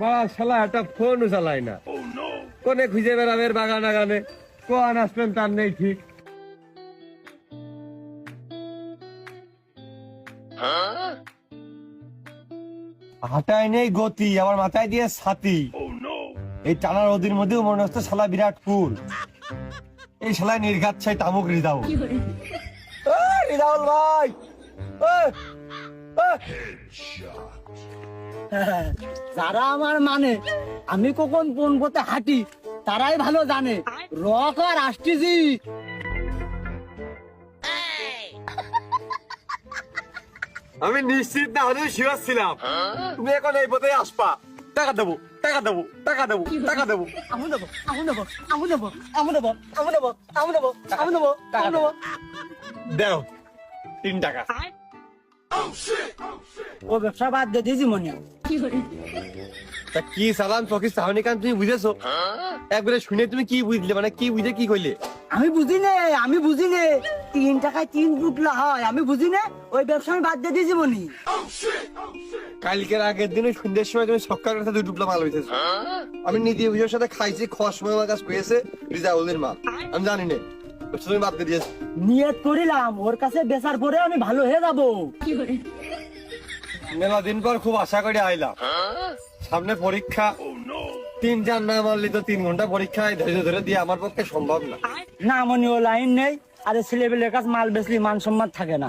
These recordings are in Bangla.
বাবা শালা একটা ফোনও চালায় না। কোনে খুঁজে বেড়াবে বাগান আগানে। কোন আসবেন তার নেই ঠিক। হাঁটায় নেই গতি আমার মাথায় দিয়ে ছাতি। এই টানার নদীর মধ্যেও মনে হচ্ছে শালা বিরাট কুল। এই শালায় নির্ঘাত ছাই তামুক রিদাউল। রিদাউল ভাই। যারা আমার মানে আমি কখন কোন পথে হাঁটি তারাই ভালো জানে। রক আর আসতেছি আমি নিশ্চিত না হলেও শিওর ছিলাম। তুমি এখন এই পথে আসবা। টাকা দেবো টাকা দেবো টাকা দেবো টাকা দেবো। আমি দেবো আমি দেবো আমি দেবো আমি দেবো আমি দেবো আমি দেবো আমি দেবো আমি দেবো। দেও তিন টাকা। ও ব্যবসা বাদ দিয়ে দিয়েছি মনে তা কি সালাম কান তুমি বুঝেছ? একবারে শুনে তুমি কি বুঝলে? মানে কি বুঝে কি কইলে? আমি বুঝি নে আমি বুঝি নে তিন টাকায় তিন বুটলা হয় আমি বুঝি নে ওই ব্যবসা আমি বাদ দিয়ে দিয়েছি মনি কালকের আগের দিনে সন্ধ্যের সময় তুমি সকাল কথা দুই টুকলা মাল হইতেছো। আমি অভিযোগের সাথে খাইছি খাওয়ার সময় আমার কাছে পেয়েছে রিজাউলের মাল আমি জানি না। তুমি বাদ দিয়ে নিয়ত করিলাম ওর কাছে বেচার পরে আমি ভালো হয়ে যাব। মেলা দিন পর খুব আশা করে আইলাম। সামনে পরীক্ষা তিন চার না মারলি তো তিন ঘণ্টা পরীক্ষায় ধৈর্য ধরে দিয়ে আমার পক্ষে সম্ভব না। না মনি ও লাইন নেই আরে ছেলেবেলের কাছে মাল বেচলি মান সম্মান থাকে না।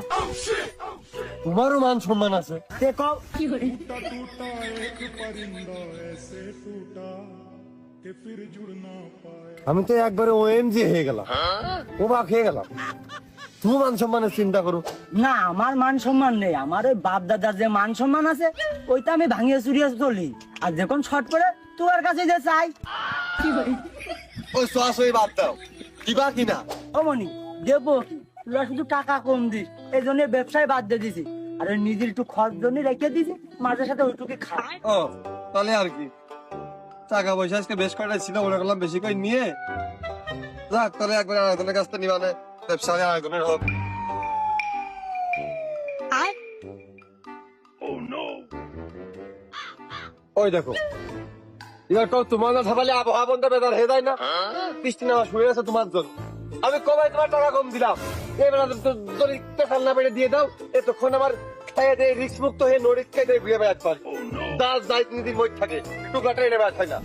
তোমারও মান সম্মান আছে। তে আমি তো একবারে ওএমজি হয়ে গেলাম। অবাক হয়ে গেলাম। তুমি মান সম্মানের চিন্তা করো। না আমার মান সম্মান নেই। আমার ওই বাপ দাদার যে মান সম্মান আছে ওইটা আমি ভাঙিয়ে চুরিয়ে চলি। আর যখন শর্ট করে তোমার কাছে যে চাই। ওই বাদ দাও। দিবা কিনা অমনি দেবো কি? তোরা শুধু টাকা কম দিস। এই জন্য ব্যবসায় বাদ দিয়ে দিছি। আর ওই নিজের একটু খরচ জন্য রেখে দিছি মাঝে সাথে ওইটুকু খা। ও তাহলে আর কি? টাকা পয়সা আজকে বেশ কয়টা ছিল মনে করলাম বেশি করে নিয়ে। যাক তাহলে একবার আরেকজনের কাছ থেকে নিবানে ব্যবসা আরেকজনের হোক। ওই দেখো এবার তো তোমার না থাকলে আবহাওয়া বন্ধ বেদার হয়ে যায় না? বৃষ্টি না শুয়ে আছে তোমার জন্য। আমি কবে তোমার টাকা কম দিলাম। এবার যদি পেশাল না বেড়ে দিয়ে দাও এতক্ষণ আমার খাইয়ে দিয়ে রিক্স মুক্ত হয়ে নরিক খেয়ে দিয়ে ঘুরে বেড়াতে পারি দাস রাজনীতির মধ্যে থাকে। এনে বেড়াতে হয় না।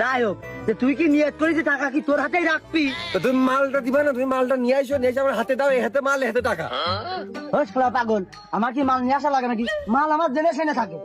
যাই হোক যে তুই কি নিয়ত যে টাকা কি তোর হাতেই রাখবি? তো তুমি মালটা দিবা না তুমি মালটা নিয়ে আসো নিয়ে আমার হাতে দাও হাতে মাল হাতে টাকা। হোস পাগল আমার কি মাল নিয়ে আসা লাগে নাকি? মাল আমার জেনে শুনে থাকে।